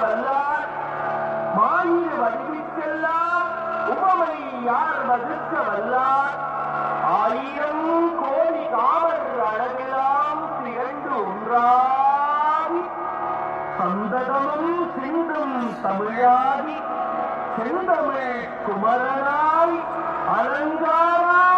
வல்லார் மாயிர் வடிவிற்கெல்லாம் உபமை யார் வகுக்க வல்லார் ஆயிரம் கோடி காவல் அளவெல்லாம் திகழ்ந்து ஒன்றாவி சந்தகமும் சிந்தும் தமிழாவி செந்தமிழ் குமரனாய் அலங்காராய்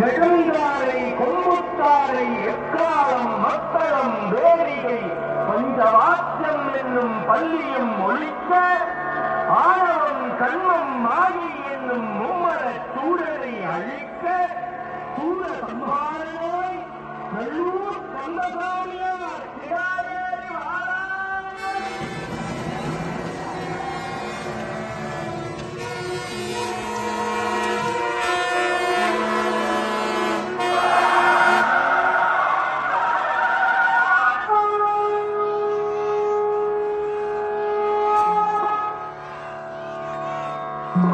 நெடுந்தாரை கொம்புத்தாரை எக்காலம் மத்தளம் வேடிகை பஞ்சவாத்தியம் என்னும் பள்ளியும் ஒழிக்க ஆணவம் கண்மம் மாயி என்னும் மும்மர சூழலை அழிக்க சூர சம்பாரனாய் நல்லூர் கந்தசாமியார் சிறாயேறி வாராய்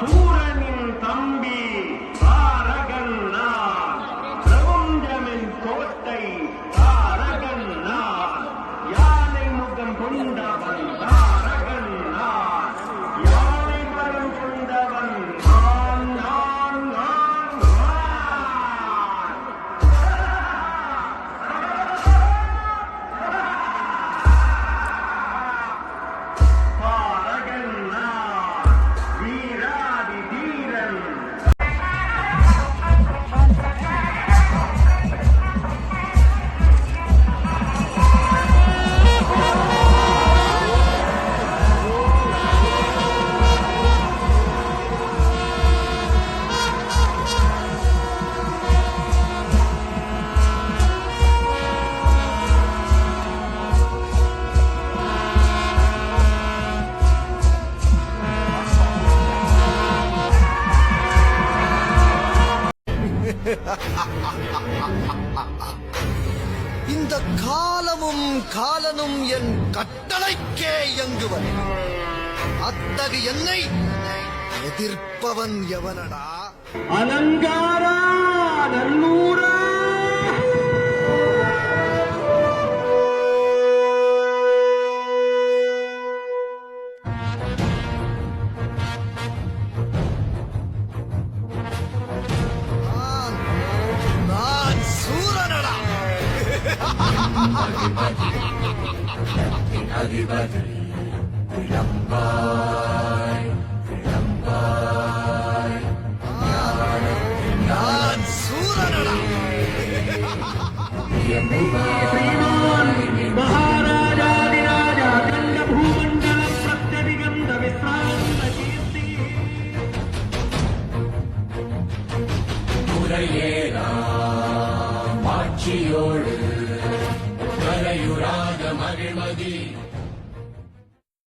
நான் இந்த காலமும் காலனும் என் கட்டளைக்கே இயங்குவன் அத்தகு என்னை எதிர்ப்பவன் எவனடா? அலங்காரா நல்லூரா அதிபதி பிழம்பாய் பிழம்பாய் நான் சூரனா முறையேனா மாட்சியோடு